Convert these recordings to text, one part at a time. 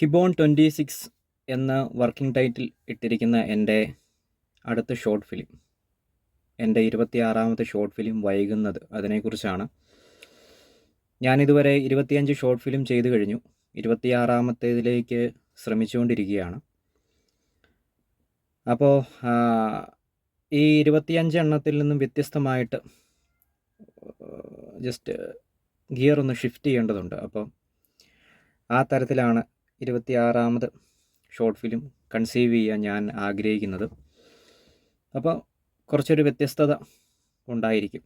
ഹിബോൺ twenty six എന്ന working title ഇട്ടിരിക്കുന്ന എന്റെ അടുത്ത ഷോർട്ട് ഫിലിം എന്റെ ഇരുപത്തിയാറാമത്തെ ഷോർട്ട് ഫിലിം വൈകുന്നത്. അതിനെക്കുറിച്ചാണ്. ഞാനിതുവരെ ഇരുപത്തിയഞ്ച് ഷോർട്ട് ഫിലിം ചെയ്തു കഴിഞ്ഞു. ഇരുപത്തിയാറാമത്തേതിലേക്ക് ശ്രമിച്ചുകൊണ്ടിരിക്കുകയാണ്. അപ്പോൾ ഈ ഇരുപത്തിയഞ്ച് എണ്ണത്തിൽ നിന്നും വ്യത്യസ്തമായിട്ട് ജസ്റ്റ് ഗിയർ ഒന്ന് ഷിഫ്റ്റ് ചെയ്യേണ്ടതുണ്ട്. അപ്പോൾ ആ തരത്തിലാണ് ഇരുപത്തിയാറാമത് ഷോർട്ട് ഫിലിം കൺസീവ് ചെയ്യാൻ ഞാൻ ആഗ്രഹിക്കുന്നത്. അപ്പോൾ കുറച്ചൊരു വ്യത്യസ്തത ഉണ്ടായിരിക്കും.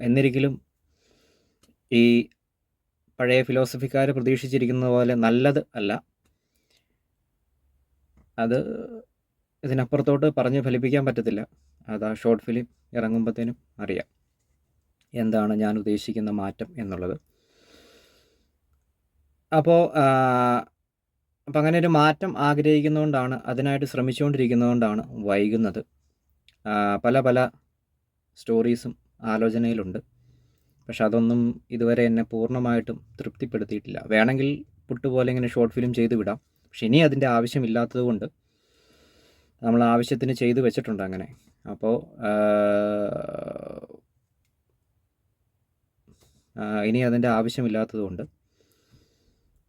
എന്നിരിക്കലും ഈ പഴയ ഫിലോസഫിക്കാർ പ്രതീക്ഷിച്ചിരിക്കുന്ന പോലെ നല്ലത് അല്ല. അത് ഇതിനപ്പുറത്തോട്ട് പറഞ്ഞ് ഫലിപ്പിക്കാൻ പറ്റത്തില്ല. അത് ആ ഷോർട്ട് ഫിലിം ഇറങ്ങുമ്പോഴത്തേനും അറിയാം. എന്താണ് ഞാൻ ഉദ്ദേശിക്കുന്ന മാറ്റം എന്നുള്ളത്. അപ്പോൾ അപ്പം അങ്ങനെ ഒരു മാറ്റം ആഗ്രഹിക്കുന്നതുകൊണ്ടാണ് അതിനായിട്ട് ശ്രമിച്ചുകൊണ്ടിരിക്കുന്നതുകൊണ്ടാണ് വൈകുന്നത്. പല പല സ്റ്റോറീസും ആലോചനയിലുണ്ട്. പക്ഷെ അതൊന്നും ഇതുവരെ എന്നെ പൂർണമായിട്ടും തൃപ്തിപ്പെടുത്തിയിട്ടില്ല. വേണമെങ്കിൽ പുട്ടുപോലെ ഇങ്ങനെ ഷോർട്ട് ഫിലിം ചെയ്തു വിടാം. പക്ഷെ ഇനി അതിന്റെ ആവശ്യമില്ലാത്തത് കൊണ്ട് നമ്മൾ ആവശ്യത്തിന് ചെയ്തു വെച്ചിട്ടുണ്ട് അങ്ങനെ. അപ്പോൾ ഇനി അതിന്റെ ആവശ്യമില്ലാത്തതുകൊണ്ട്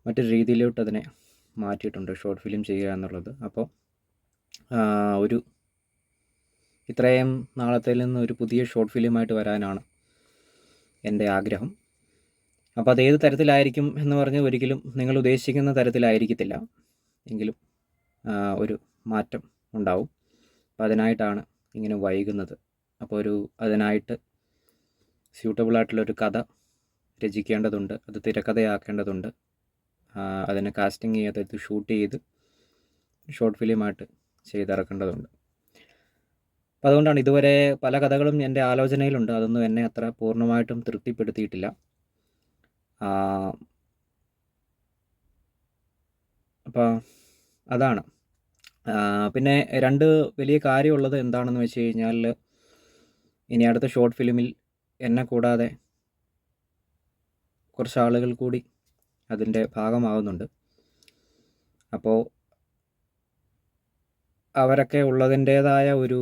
മറ്റൊരു രീതിയിലോട്ട് അതിനെ മാറ്റിയിട്ടുണ്ട് ഷോർട്ട് ഫിലിം ചെയ്യുക എന്നുള്ളത്. അപ്പോൾ ഒരു ഇത്രയും നാളത്തിൽ നിന്ന് ഒരു പുതിയ ഷോർട്ട് ഫിലിമായിട്ട് വരാനാണ് എന്റെ ആഗ്രഹം. അപ്പോൾ അത് ഏത് തരത്തിലായിരിക്കും എന്ന് പറഞ്ഞ് ഒരിക്കലും നിങ്ങൾ ഉദ്ദേശിക്കുന്ന തരത്തിലായിരിക്കത്തില്ല. എങ്കിലും ഒരു മാറ്റം ഉണ്ടാവും. അപ്പോൾ അതിനായിട്ടാണ് ഇങ്ങനെ വൈകുന്നത്. അപ്പോൾ ഒരു അതിനായിട്ട് സ്യൂട്ടബിളായിട്ടുള്ളൊരു കഥ രചിക്കേണ്ടതുണ്ട് അത് തിരക്കഥയാക്കേണ്ടതുണ്ട്. അതിനെ കാസ്റ്റിംഗ് ചെയ്യാത്ത ഇത് ഷൂട്ട് ചെയ്ത് ഷോർട്ട് ഫിലിമായിട്ട് ചെയ്തിറക്കേണ്ടതുണ്ട്. അപ്പോൾ അതുകൊണ്ടാണ് ഇതുവരെ പല കഥകളും എന്റെ ആലോചനയിലുണ്ട്. അതൊന്നും എന്നെ അത്ര പൂർണമായിട്ടും തൃപ്തിപ്പെടുത്തിയിട്ടില്ല. അപ്പോൾ അതാണ്. പിന്നെ രണ്ട് വലിയ കാര്യമുള്ളത് എന്താണെന്ന് വെച്ച് കഴിഞ്ഞാൽ ഇനി അടുത്ത ഷോർട്ട് ഫിലിമിൽ എന്നെ കൂടാതെ കുറച്ച് ആളുകൾ കൂടി അതിന്റെ ഭാഗമാകുന്നുണ്ട്. അപ്പോൾ അവരൊക്കെ ഉള്ളതിന്റേതായ ഒരു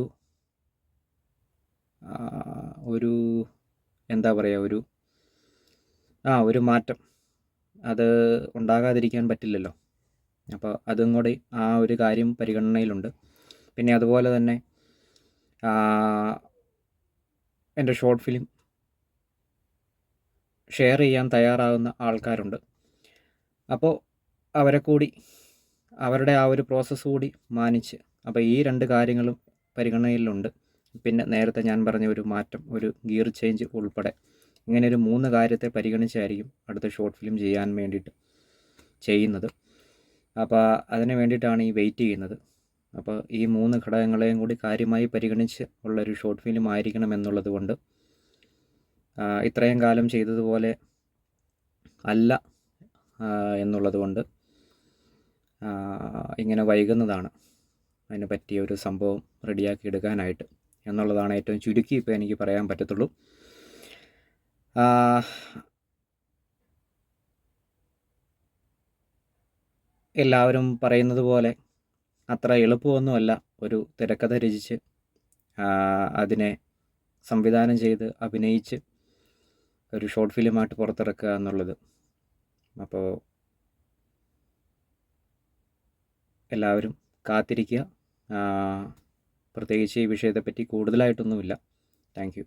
ഒരു എന്താ പറയുക ഒരു ആ ഒരു മാറ്റം. അത് ഉണ്ടാകാതിരിക്കാൻ പറ്റില്ലല്ലോ. അപ്പോൾ അതും കൂടി ആ ഒരു കാര്യം പരിഗണനയിലുണ്ട്. പിന്നെ അതുപോലെ തന്നെ എന്റെ ഷോർട്ട് ഫിലിം ഷെയർ ചെയ്യാൻ തയ്യാറാകുന്ന ആൾക്കാരുണ്ട്. അപ്പോൾ അവരെ കൂടി അവരുടെ ആ ഒരു പ്രോസസ്സ് കൂടി മാനിച്ച്. അപ്പോൾ ഈ രണ്ട് കാര്യങ്ങളും പരിഗണനയിലുണ്ട്. പിന്നെ നേരത്തെ ഞാൻ പറഞ്ഞ ഒരു മാറ്റം ഒരു ഗിയർ ചേഞ്ച് ഉൾപ്പെടെ. ഇങ്ങനെ ഒരു മൂന്ന് കാര്യത്തെ പരിഗണിച്ചായിരിക്കും അടുത്ത ഷോർട്ട് ഫിലിം ചെയ്യാൻ വേണ്ടിയിട്ട് ചെയ്യുന്നത്. അപ്പോൾ അതിന് വേണ്ടിയിട്ടാണ് ഈ വെയിറ്റ് ചെയ്യുന്നത്. അപ്പോൾ ഈ മൂന്ന് ഘടകങ്ങളെയും കൂടി കാര്യമായി പരിഗണിച്ച് ഉള്ളൊരു ഷോർട്ട് ഫിലിം ആയിരിക്കണം എന്നുള്ളത് കൊണ്ട് ഇത്രയും കാലം ചെയ്തതുപോലെ അല്ല എന്നുള്ളത് കൊണ്ട് ഇങ്ങനെ വൈകുന്നതാണ് അതിന് പറ്റിയ ഒരു സംഭവം റെഡിയാക്കി എടുക്കാനായിട്ട് എന്നുള്ളതാണ് ഏറ്റവും ചുരുക്കി ഇപ്പോൾ എനിക്ക് പറയാൻ പറ്റത്തുള്ളൂ. എല്ലാവരും പറയുന്നത് പോലെ അത്ര എളുപ്പമൊന്നുമല്ല ഒരു തിരക്കഥ രചിച്ച് അതിനെ സംവിധാനം ചെയ്ത് അഭിനയിച്ച് ഒരു ഷോർട്ട് ഫിലിമായിട്ട് പുറത്തിറക്കുക എന്നുള്ളത്. അപ്പോൾ എല്ലാവരും കാത്തിരിക്കുക. പ്രത്യേകിച്ച് ഈ വിഷയത്തെപ്പറ്റി കൂടുതലായിട്ടൊന്നുമില്ല. Thank you.